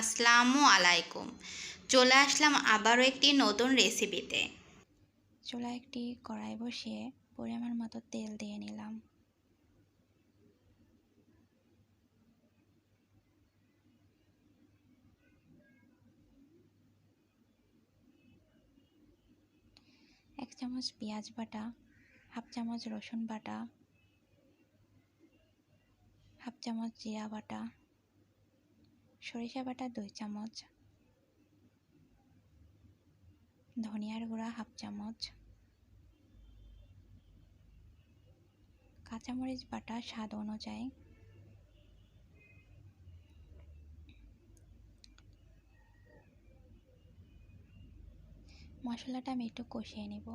আসসালামু আলাইকুম। চলে আসলাম আবারও একটি নতুন রেসিপিতে। চুলায় একটি কড়াই বসিয়ে পরিমাণ মতো তেল দিয়ে নিলাম। এক চামচ পেঁয়াজ বাটা, হাফ চামচ রসুন বাটা, হাফ চামচ জিরা বাটা সরিষা বাটা দুই চামচ। ধনিয়ার গুঁড়া হাফ চামচ। কাঁচামরিচ বাটা স্বাদ অনুযায়ী। মশলাটা আমি একটু কষিয়ে নিব।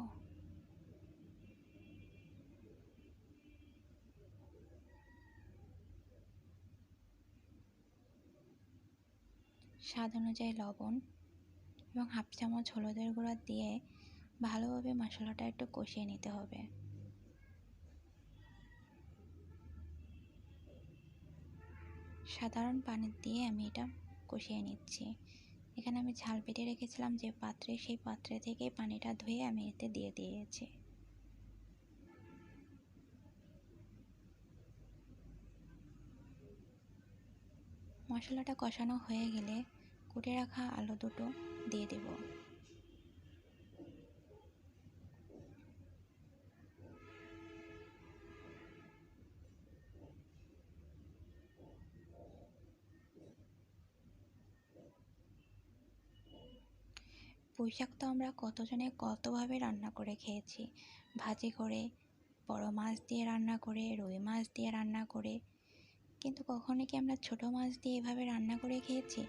স্বাদ অনুযায়ী লবণ এবং হাফ চামচ হলুদের গুঁড়া দিয়ে ভালোভাবে মশলাটা একটু কষিয়ে নিতে হবে। সাধারণ পানি দিয়ে আমি এটা কষিয়ে নিচ্ছি। এখানে আমি ঝাল পেটে রেখেছিলাম যে পাত্রে, সেই পাত্রে থেকে পানিটা ধুয়ে আমি এতে দিয়ে দিয়েছি। মশলাটা কষানো হয়ে গেলে কুটে রাখা আলু দুটো দিয়ে দেব। পুঁইশাক তো আমরা কতজনে কতভাবে রান্না করে খেয়েছি। ভাজি করে, বড় মাছ দিয়ে রান্না করে, রুই মাছ দিয়ে রান্না করে। কিন্তু কখনো কি আমরা ছোট মাছ দিয়ে এভাবে রান্না করে খেয়েছি?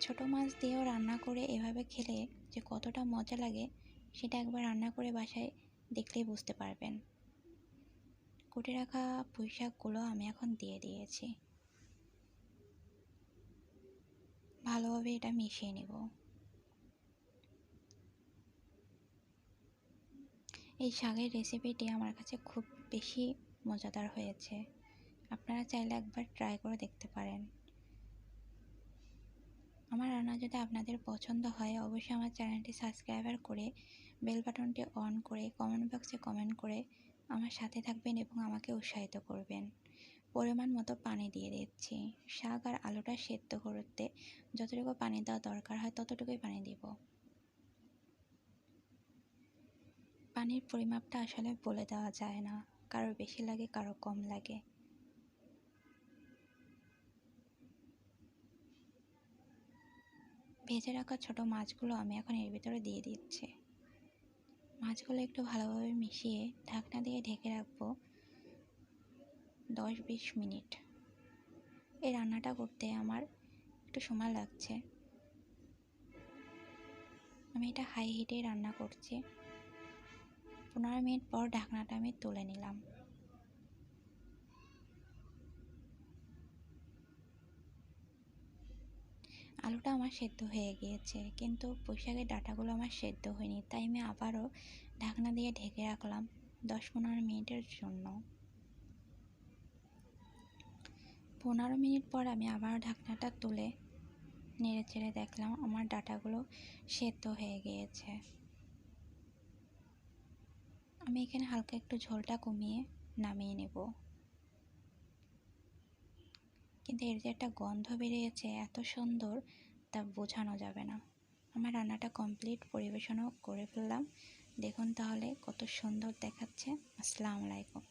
ছোট মাছ দিয়েও রান্না করে এভাবে খেলে যে কতটা মজা লাগে, সেটা একবার রান্না করে বাসায় দেখলেই বুঝতে পারবেন। কুটে রাখা পুঁই শাকগুলো আমি এখন দিয়ে দিয়েছি। ভালোভাবে এটা মিশিয়ে নেব। এই শাকের রেসিপিটি আমার কাছে খুব বেশি মজাদার হয়েছে। আপনারা চাইলে একবার ট্রাই করে দেখতে পারেন। আমার রান্না যদি আপনাদের পছন্দ হয়, অবশ্যই আমার চ্যানেলটি সাবস্ক্রাইবার করে বেল বাটনটি অন করে কমেন্ট বক্সে কমেন্ট করে আমার সাথে থাকবেন এবং আমাকে উৎসাহিত করবেন। পরিমাণ মতো পানি দিয়ে দিচ্ছি। শাক আর আলুটা সেদ্ধ করতে যতটুকু পানি দেওয়া দরকার হয়, ততটুকুই পানি দিব। পানির পরিমাপটা আসলে বলে দেওয়া যায় না। কারোর বেশি লাগে, কারও কম লাগে। ভেজে রাখা ছোট মাছগুলো আমি এখন এর ভিতরে দিয়ে দিচ্ছি। মাছগুলো একটু ভালোভাবে মিশিয়ে ঢাকনা দিয়ে ঢেকে রাখব দশ বিশ মিনিট। এই রান্নাটা করতে আমার একটু সময় লাগছে। আমি এটা হাই হিটে রান্না করছি। পনেরো মিনিট পর ঢাকনাটা আমি তুলে নিলাম। আলুটা আমার সেদ্ধ হয়ে গিয়েছে, কিন্তু পুঁইশাকের ডাঁটাগুলো আমার সেদ্ধ হয়নি, তাই আমি আবারও ঢাকনা দিয়ে ঢেকে রাখলাম দশ পনেরো মিনিটের জন্য। পনেরো মিনিট পর আমি আবার ঢাকনাটা তুলে নেড়ে চেড়ে দেখলাম আমার ডাটাগুলো সেদ্ধ হয়ে গিয়েছে। আমি এখানে হালকা একটু ঝোলটা কমিয়ে নামিয়ে নেব। কিন্তু এর যে একটা গন্ধ বেরিয়েছে এত সুন্দর, তা বোঝানো যাবে না। আমার রান্নাটা কমপ্লিট পরিবেশনও করে ফেললাম। দেখুন তাহলে কত সুন্দর দেখাচ্ছে। আসসালামু আলাইকুম।